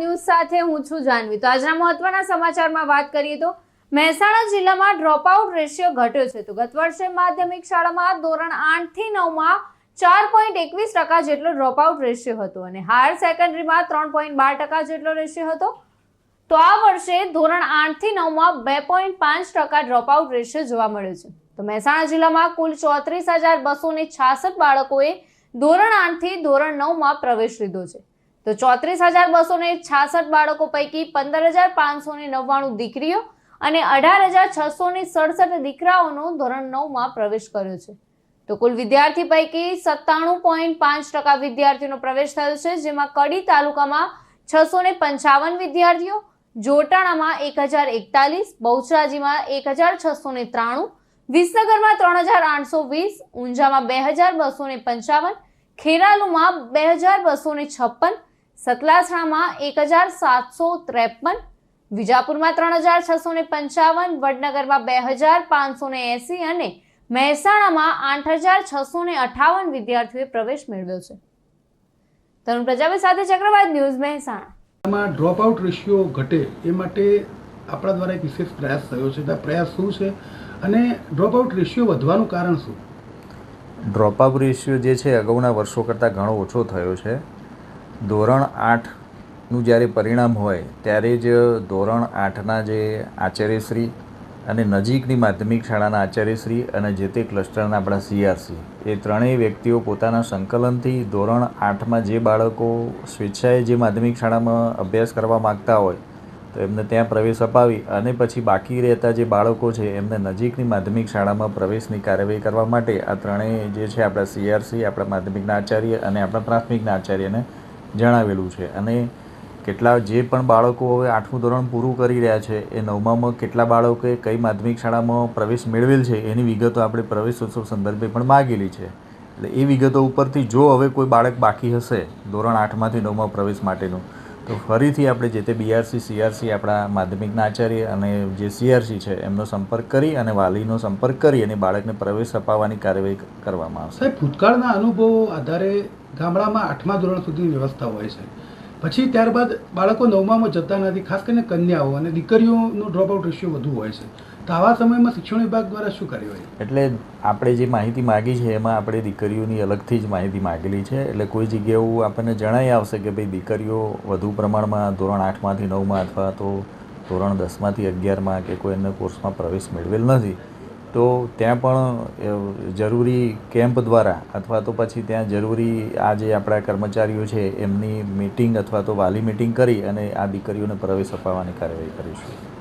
News સાથે હું છું જાનવી. તો આજના મહત્વના સમાચારમાં વાત કરીએ તો મહેસાણા જિલ્લામાં ડ્રોપ આઉટ રેશિયો ઘટ્યો છે. તો ગત વર્ષે માધ્યમિક શાળામાં ધોરણ આઠથી નવમાં ચાર પોઈન્ટ એકવીસ ટકા જેટલો ડ્રોપ આઉટ રેશિયો હતો અને હાયર સેકન્ડરીમાં ત્રણ પોઈન્ટ બાર ટકા જેટલો રેશિયો હતો. તો આ વર્ષે ધોરણ આઠથી નવમાં બે પોઈન્ટ પાંચ ટકા ડ્રોપ આઉટ રેશિયો જોવા મળ્યો છે. તો મહેસાણા જિલ્લામાં કુલ ચોત્રીસ હજાર બસો ને છાસઠ બાળકોએ ધોરણ આઠથી ધોરણ નવમાં પ્રવેશ લીધો છે. તો ચોત્રીસ હજાર બસો ને છાસઠ બાળકો પૈકી પંદર હજાર પાંચસો ને નવ્વાણું દીકરીઓ અને અઢાર હજાર છસો ને સડસઠ દીકરાઓનો ધોરણ નવમાં પ્રવેશ કર્યો છે. તો કુલ વિદ્યાર્થી પૈકી સત્તાણું પોઈન્ટ પાંચ ટકા વિદ્યાર્થીઓનો પ્રવેશ થયો છે, જેમાં કડી તાલુકામાં છસો ને પંચાવન વિદ્યાર્થીઓ, જોટાણામાં એક હજાર એકતાલીસ, બહુચરાજીમાં એક હજાર છસો ને ત્રાણું, વિસનગરમાં ત્રણ હજાર આઠસો વીસ, ઊંઝામાં બે હજાર બસો ને પંચાવન, ખેરાલુમાં બે હજાર બસો ને છપ્પન સતલાસણામાં એક હજાર સાતસો ત્રેપન વિજાપુરમાં ત્રણ હજાર છસો ને પંચાવન વડનગરમાં બે હજાર પાંચસો ને એંસી અને મહેસાણામાં આઠ હજાર છસો ને અઠાવન વિદ્યાર્થીઓએ પ્રવેશ મેળવ્યો છે. તરુણ પ્રજાપતિ સાથે ચક્રવાત ન્યૂઝ મહેસાણા. આમાં ડ્રોપ આઉટ રેશિયો ઘટે એ માટે આપણા દ્વારા એક વિશેષ પ્રયાસ થયો છે. તો આ પ્રયાસ શું છે? અને ડ્રોપ આઉટ રેશિયો વધવાનું કારણ શું? ડ્રોપ આઉટ રેશિયો જે છે અગાઉના વર્ષો કરતાં ઘણો ઓછો થયો છે. ધોરણ આઠનું જ્યારે પરિણામ હોય, ત્યારે જ ધોરણ આઠના જે આચાર્યશ્રી અને નજીકની માધ્યમિક શાળાના આચાર્યશ્રી અને જે તે ક્લસ્ટરના આપણા સીઆરસી, એ ત્રણેય વ્યક્તિઓ પોતાના સંકલનથી ધોરણ આઠમાં જે બાળકો સ્વેચ્છાએ જે માધ્યમિક શાળામાં અભ્યાસ કરવા માગતા હોય, તો એમને ત્યાં પ્રવેશ અપાવી અને પછી બાકી રહેતા જે બાળકો છે, એમને નજીકની માધ્યમિક શાળામાં પ્રવેશની કાર્યવાહી કરવા માટે આ ત્રણેય જે છે, આપણા સીઆરસી, આપણા માધ્યમિકના આચાર્ય અને આપણા પ્રાથમિકના આચાર્યને જણાવેલું છે અને કેટલા જે પણ બાળકો હવે આઠમું ધોરણ પૂરું કરી રહ્યા છે, એ નવમામાં કેટલા બાળકોએ કઈ માધ્યમિક શાળામાં પ્રવેશ મેળવેલ છે, એની વિગતો આપણે પ્રવેશોત્સવ સંદર્ભે પણ માગેલી છે. એટલે એ વિગતો ઉપરથી જો હવે કોઈ બાળક બાકી હશે, ધોરણ આઠમાંથી નવમાં પ્રવેશ માટેનું, તો ફરીથી આપણે જે તે બીઆરસી સીઆરસી આપણા માધ્યમિકના આચાર્ય અને જે સીઆરસી છે, એમનો સંપર્ક કરી અને વાલીનો સંપર્ક કરી અને બાળકને પ્રવેશ અપાવવાની કાર્યવાહી કરવામાં આવશે. ભૂતકાળના અનુભવો આધારે ગામડામાં આઠમા ધોરણ સુધીની વ્યવસ્થા હોય છે. પછી ત્યારબાદ બાળકો નવમામાં જતા નથી, ખાસ કરીને કન્યાઓ અને દીકરીઓનું ડ્રોપઆઉટ રેશિયો વધુ હોય છે. તો આવા સમયમાં શિક્ષણ વિભાગ દ્વારા શું કાર્યવાહી? એટલે આપણે જે માહિતી માગી છે, એમાં આપણે દીકરીઓની અલગથી જ માહિતી માગેલી છે. એટલે કોઈ જગ્યાએ આપણને જણાઈ આવશે કે ભાઈ દીકરીઓ વધુ પ્રમાણમાં ધોરણ આઠમાંથી નવમાં અથવા તો ધોરણ દસમાંથી અગિયારમાં કે કોઈ અન્ય કોર્સમાં પ્રવેશ મેળવેલ નથી. તો ત્યાં પણ જરૂરી કેમ્પ દ્વારા અથવા તો પછી ત્યાં જરૂરી આ જે આપણા કર્મચારીઓ છે, એમની મિટિંગ અથવા તો વાલી મિટિંગ કરી અને આ દીકરીઓને પ્રવેશ અપાવવાની કાર્યવાહી કરીશું.